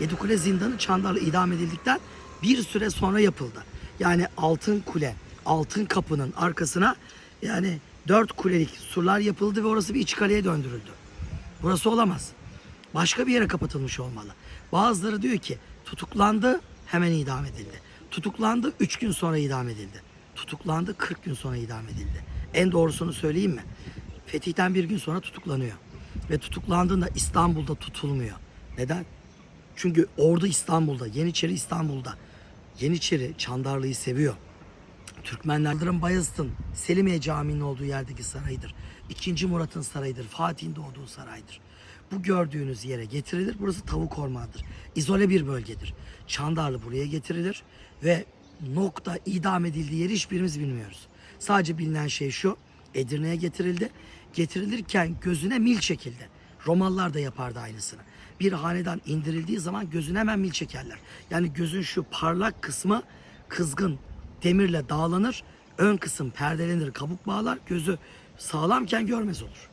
Yedikule Zindanı Çandarlı idam edildikten bir süre sonra yapıldı. Yani Altın Kule, Altın Kapı'nın arkasına yani dört kulelik surlar yapıldı ve orası bir iç kaleye döndürüldü. Burası olamaz. Başka bir yere kapatılmış olmalı. Bazıları diyor ki tutuklandı hemen idam edildi. Tutuklandı 3 gün sonra idam edildi. Tutuklandı 40 gün sonra idam edildi. En doğrusunu söyleyeyim mi? Fetihten bir gün sonra tutuklanıyor. Ve tutuklandığında İstanbul'da tutulmuyor. Neden? Çünkü ordu İstanbul'da, Yeniçeri İstanbul'da. Yeniçeri Çandarlı'yı seviyor. Türkmenlerin Bayezid'in Selimiye Camii'nin olduğu yerdeki sarayıdır. İkinci Murat'ın sarayıdır. Fatih'in doğduğu saraydır. Bu gördüğünüz yere getirilir. Burası tavuk ormanıdır. İzole bir bölgedir. Çandarlı buraya getirilir ve nokta idam edildiği yeri hiçbirimiz bilmiyoruz. Sadece bilinen şey şu. Edirne'ye getirildi. Getirilirken gözüne mil çekildi. Romalılar da yapardı aynısını. Bir hanedan indirildiği zaman gözüne hemen mil çekerler. Yani gözün şu parlak kısmı kızgın demirle dağlanır. Ön kısım perdelenir, kabuk bağlar. Gözü sağlamken görmez olur.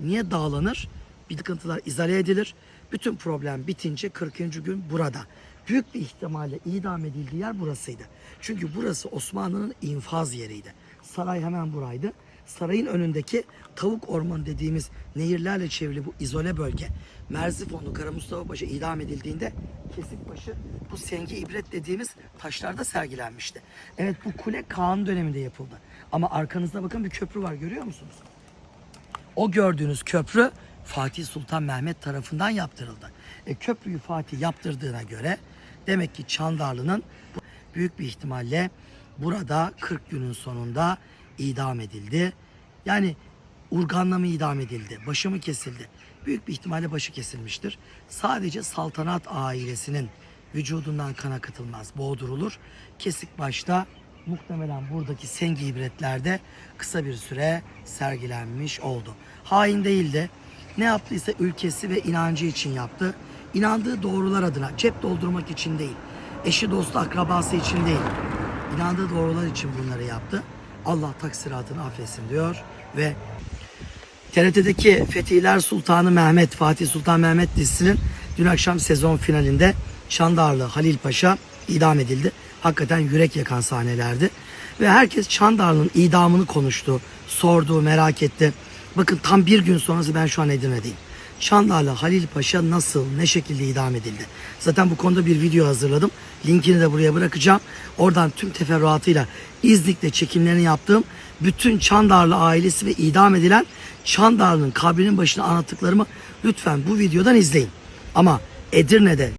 Niye dağlanır? Bir sıkıntılar izale edilir. Bütün problem bitince 40. gün burada. Büyük bir ihtimalle idam edildiği yer burasıydı. Çünkü burası Osmanlı'nın infaz yeriydi. Saray hemen buraydı. Sarayın önündeki tavuk ormanı dediğimiz nehirlerle çevrili bu izole bölge. Merzifonlu Kara Mustafa Paşa idam edildiğinde Kesikbaşı bu sengi ibret dediğimiz taşlarda sergilenmişti. Evet bu kule Kaan döneminde yapıldı. Ama arkanızda bakın bir köprü var görüyor musunuz? O gördüğünüz köprü Fatih Sultan Mehmet tarafından yaptırıldı. E, köprüyü Fatih yaptırdığına göre demek ki Çandarlı'nın büyük bir ihtimalle burada 40 günün sonunda idam edildi. Yani urganla mı idam edildi, başı mı kesildi? Büyük bir ihtimalle başı kesilmiştir. Sadece saltanat ailesinin vücudundan kan akıtılmaz, boğdurulur. Kesik başta muhtemelen buradaki sengi ibretlerde kısa bir süre sergilenmiş oldu. Hain değildi. Ne yaptıysa ülkesi ve inancı için yaptı. İnandığı doğrular adına, cep doldurmak için değil, eşi dostu akrabası için değil, inandığı doğrular için bunları yaptı. Allah taksiratını affetsin diyor ve TRT'deki Fetihler Sultanı Mehmet, Fatih Sultan Mehmet dizisinin dün akşam sezon finalinde Çandarlı Halil Paşa idam edildi. Hakikaten yürek yakan sahnelerdi. Ve herkes Çandarlı'nın idamını konuştu, sordu, merak etti. Bakın tam bir gün sonrası ben şu an Edirne'deyim. Çandarlı Halil Paşa nasıl, ne şekilde idam edildi? Zaten bu konuda bir video hazırladım. Linkini de buraya bırakacağım. Oradan tüm teferruatıyla İznik'te çekimlerini yaptığım bütün Çandarlı ailesi ve idam edilen Çandarlı'nın kabrinin başına anlattıklarımı lütfen bu videodan izleyin. Ama Edirne'de